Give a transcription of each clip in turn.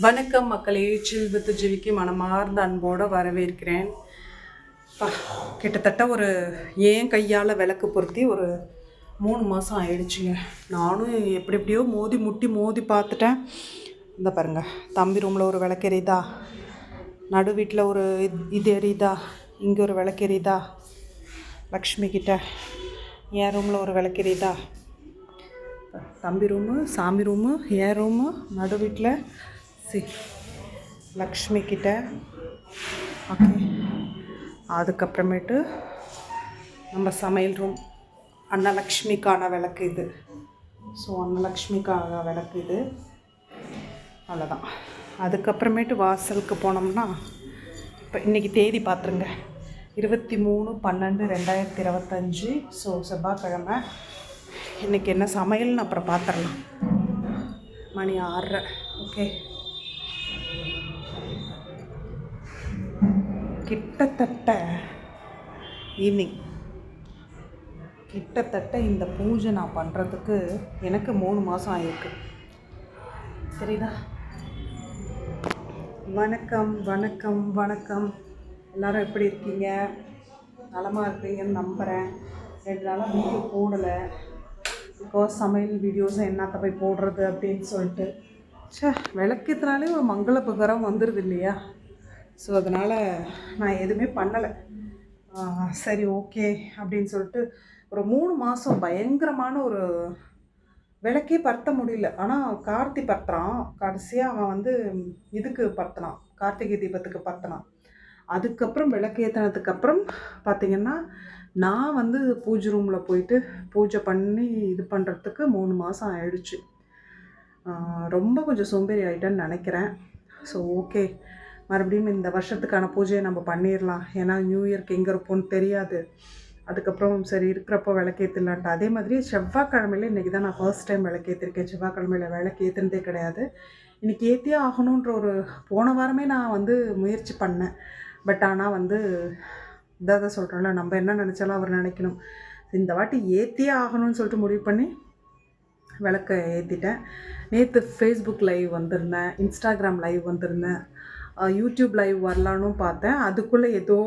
வணக்கம் மக்களே சில்வத்து ஜெவிக்கு மனமார்ந்த அன்போடு வரவேற்கிறேன். கிட்டத்தட்ட ஒரு ஏன் கையால் விளக்கு பொருத்தி ஒரு மூணு மாதம் ஆயிடுச்சுங்க. நானும் எப்படி எப்படியோ மோதி முட்டி மோதி பார்த்துட்டேன். இந்த பாருங்கள் தம்பி ரூமில் ஒரு விளக்கு எரியுதா? நடு வீட்டில் ஒரு இது- இது எரியுதா? இங்கே ஒரு விளக்கு எரியுதா? லக்ஷ்மி கிட்ட என் ரூமில் ஒரு விளக்கு எரியுதா? தம்பி ரூமு சாமி ரூமு என் ரூமு நடு வீட்டில் சி லக்ஷ்மி கிட்ட. ஓகே. அதுக்கப்புறமேட்டு நம்ம சமையல் ரூம் அன்னலக்ஷ்மிக்கான விளக்கு இது. ஸோ அன்னலக்ஷ்மிக்கான விளக்கு இது. அவ்வளோதான் அதுக்கப்புறமேட்டு வாசலுக்கு போனோம்னா இப்போ இன்றைக்கி தேதி பார்த்துருங்க இருபத்தி மூணு பன்னெண்டு ரெண்டாயிரத்தி இருபத்தஞ்சி. ஸோ செவ்வாய்க்கிழமை. இன்றைக்கி என்ன சமையல்னு அப்புறம் பார்த்துடலாம் மணி ஆறரை. ஓகே கிட்டத்தட்ட ஈவினிங் கிட்டத்தட்ட இந்த பூஜை நான் பண்ணுறதுக்கு எனக்கு மூணு மாதம் ஆயிருக்கு. சரிதா வணக்கம் வணக்கம் வணக்கம். எல்லாரும் எப்படி இருக்கீங்க? நலமாக இருக்கீங்கன்னு நம்புகிறேன் ரெண்டு நாளாக வீடியோ போடலை. பிகாஸ் சமையல் வீடியோஸை என்னத்தை போய் போடுறது அப்படின்னு சொல்லிட்டு. ச்சே விளக்கத்தினாலே ஒரு மங்கள புகரம் வந்துடுது இல்லையா? ஸோ அதனால் நான் எதுவுமே பண்ணலை. சரி ஓகே அப்படின்னு சொல்லிட்டு ஒரு மூணு மாதம் பயங்கரமான ஒரு விளக்கே பற்ற முடியல. ஆனால் கார்த்தி பத்துறான் கடைசியாக அவன் வந்து இதுக்கு பரத்தினான். கார்த்திகை தீபத்துக்கு பற்றினான் அதுக்கப்புறம் விளக்கேற்றினதுக்கு பார்த்திங்கன்னா நான் வந்து பூஜை ரூமில் போயிட்டு பூஜை பண்ணி இது பண்ணுறதுக்கு மூணு மாதம் ஆயிடுச்சு. ரொம்ப கொஞ்சம் சோம்பேறி ஆகிட்டேன்னு நினைக்கிறேன். ஸோ ஓகே மறுபடியும் இந்த வருஷத்துக்கான பூஜையை நம்ம பண்ணிடலாம். ஏன்னா நியூ இயர்க்கு எங்கே இருப்போம்னு தெரியாது. அதுக்கப்புறம் சரி இருக்கிறப்போ விளக்கேற்றலான்ட்டு அதே மாதிரி செவ்வாய்க்கிழமையில இன்றைக்கி தான் நான் ஃபர்ஸ்ட் டைம் விளக்கேற்றிருக்கேன் செவ்வாய்க்கிழமையில விளக்கேற்றுனதே கிடையாது. இன்றைக்கி ஏற்றியே ஆகணுன்ற ஒரு போன வாரமே நான் வந்து முயற்சி பண்ணேன். பட் ஆனால் வந்து இதாக சொல்கிறோம்ல நம்ம என்ன நினச்சாலும் அவர் நினைக்கணும். இந்த வாட்டி ஏற்றியே ஆகணும்னு சொல்லிட்டு முடிவு பண்ணி விளக்க ஏற்றிட்டேன் நேற்று ஃபேஸ்புக் லைவ் வந்திருந்தேன் இன்ஸ்டாகிராம் லைவ் வந்திருந்தேன். யூடியூப் லைவ் வரலான்னு பார்த்தேன். அதுக்குள்ளே ஏதோ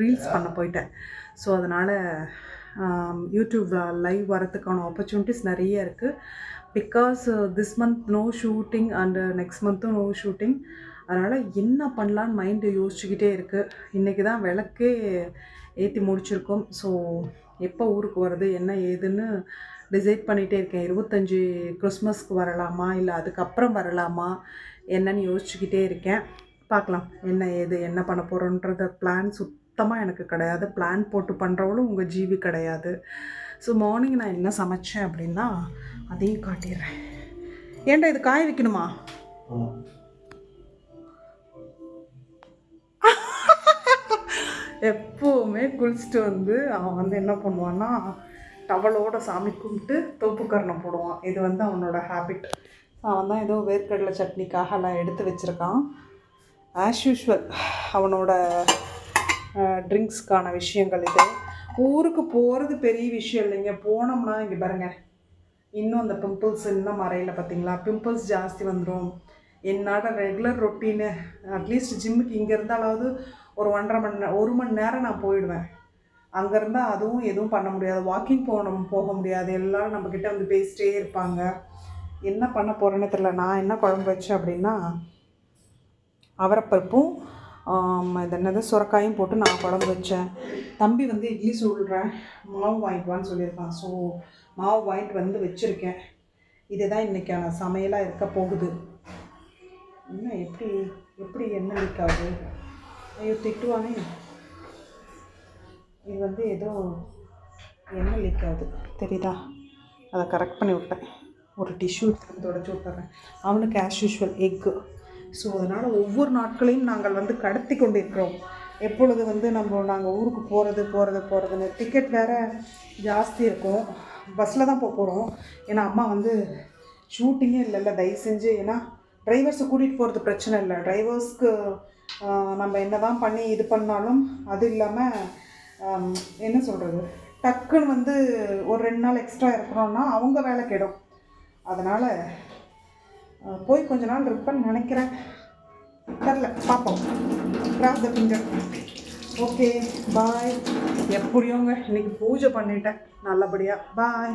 ரீல்ஸ் பண்ண போயிட்டேன். ஸோ அதனால் யூடியூப் லைவ் வரதுக்கான ஆப்பர்ச்சுனிட்டிஸ் நிறைய இருக்குது because this month no shooting and next மந்த்தும் no shooting அதனால் என்ன பண்ணலான்னு மைண்டு யோசிச்சுக்கிட்டே இருக்குது இன்றைக்கி தான் விளக்கே ஏற்றி முடிச்சிருக்கோம். ஸோ எப்போ ஊருக்கு வருது என்ன ஏதுன்னு டிசைட் பண்ணிகிட்டே இருக்கேன். இருபத்தஞ்சி கிறிஸ்மஸ்க்கு வரலாமா? இல்லை அதுக்கப்புறம் வரலாமா? என்னன்னு யோசிச்சுக்கிட்டே இருக்கேன். பார்க்கலாம் என்ன ஏது என்ன பண்ண போகிறோன்றத பிளான் சுத்தமாக எனக்கு கிடையாது. பிளான் போட்டு பண்ணுறவளும் உங்கள் ஜீவி கிடையாது. ஸோ மார்னிங் நான் என்ன சமைச்சேன் அப்படின்னா அதையும் காட்டிடுறேன். ஏன்டா இது காய வைக்கணுமா? எப்போவுமே குளிச்சுட்டு வந்து அவன் வந்து என்ன பண்ணுவான்னா டவலோட சாமி கும்பிட்டு தோப்புக்கரணம் போடுவான். இது வந்து அவனோட ஹேபிட் அவன் தான் ஏதோ வேர்க்கடலை சட்னிக்காக எல்லாம் எடுத்து வச்சுருக்கான். ஆஸ் யூஷுவல் அவனோட ட்ரிங்க்ஸ்க்கான விஷயங்கள் இது. ஊருக்கு போகிறது பெரிய விஷயம் இல்லைங்க. போனோம்னா இங்கே பாருங்க. இன்னும் அந்த பிம்பிள்ஸ் இன்னும் மறையில் பார்த்தீங்களா பிம்பிள்ஸ் ஜாஸ்தி வந்துடும் என்னோட ரெகுலர் ரொட்டீனு அட்லீஸ்ட் ஜிம்முக்கு இங்கே இருந்தாலாவது ஒரு ஒன்றரை மணி நேரம் ஒரு மணி நேரம் நான் போயிடுவேன். அங்கே இருந்தால் அதுவும் எதுவும் பண்ண முடியாது. வாக்கிங் போகணும் போக முடியாது. எல்லோரும் நம்மக்கிட்ட வந்து பேசிட்டே இருப்பாங்க. என்ன பண்ண போகிறேன்னு தெரில நான் என்ன குழம்பு வச்சேன் அப்படின்னா அவரைப்பருப்பும் இது என்னது சுரக்காயும் போட்டு நான் குழம்பு வச்சேன். தம்பி வந்து இட்லி சொல்கிறேன் மாவு வாங்கிட்டு வான்னு சொல்லியிருக்கான். ஸோ மாவு வாங்கிட்டு வந்து வச்சுருக்கேன். இதுதான் இன்றைக்கான சமையலாக இருக்க போகுது. என்ன எப்படி எப்படி என்ன லீக் ஆகுது? ஐயோ திட்டுவானே. இது வந்து ஏதோ எண்ணெய் லீக் ஆகுது. தெரியுதா? அதை கரெக்ட் பண்ணி விட்டேன். ஒரு டிஷ்யூ தொடச்சி விட்டுறேன். அவனுக்கு ஆஸ் யூஷுவல் எக்கு ஸோ அதனால் ஒவ்வொரு நாட்களையும் நாங்கள் வந்து கடத்தி கொண்டிருக்கிறோம். எப்பொழுது வந்து நம்ம நாங்கள் ஊருக்கு போகிறது போகிறது போகிறதுன்னு டிக்கெட் வேறு ஜாஸ்தி இருக்கும். பஸ்ஸில் தான் போக போகிறோம் ஏன்னா அம்மா வந்து ஷூட்டிங்கே இல்லைல்ல தயவு செஞ்சு ஏன்னா டிரைவர்ஸை கூட்டிகிட்டு போகிறது பிரச்சனை இல்லை. டிரைவர்ஸ்க்கு நம்ம என்ன தான் பண்ணி இது பண்ணாலும் அது இல்லாமல் என்ன சொல்கிறது டக்குன்னு வந்து ஒரு ரெண்டு நாள் எக்ஸ்ட்ரா இருக்கிறோன்னா அவங்க வேலை கெடும். அதனால் போய் கொஞ்ச நாள் இருப்பேன்னு நினைக்கிறேன். தெரில பார்ப்போம். Cross the finger okay bye எப்படியோங்க இன்னைக்கு பூஜை பண்ணிட்டேன். நல்லபடியாக பாய்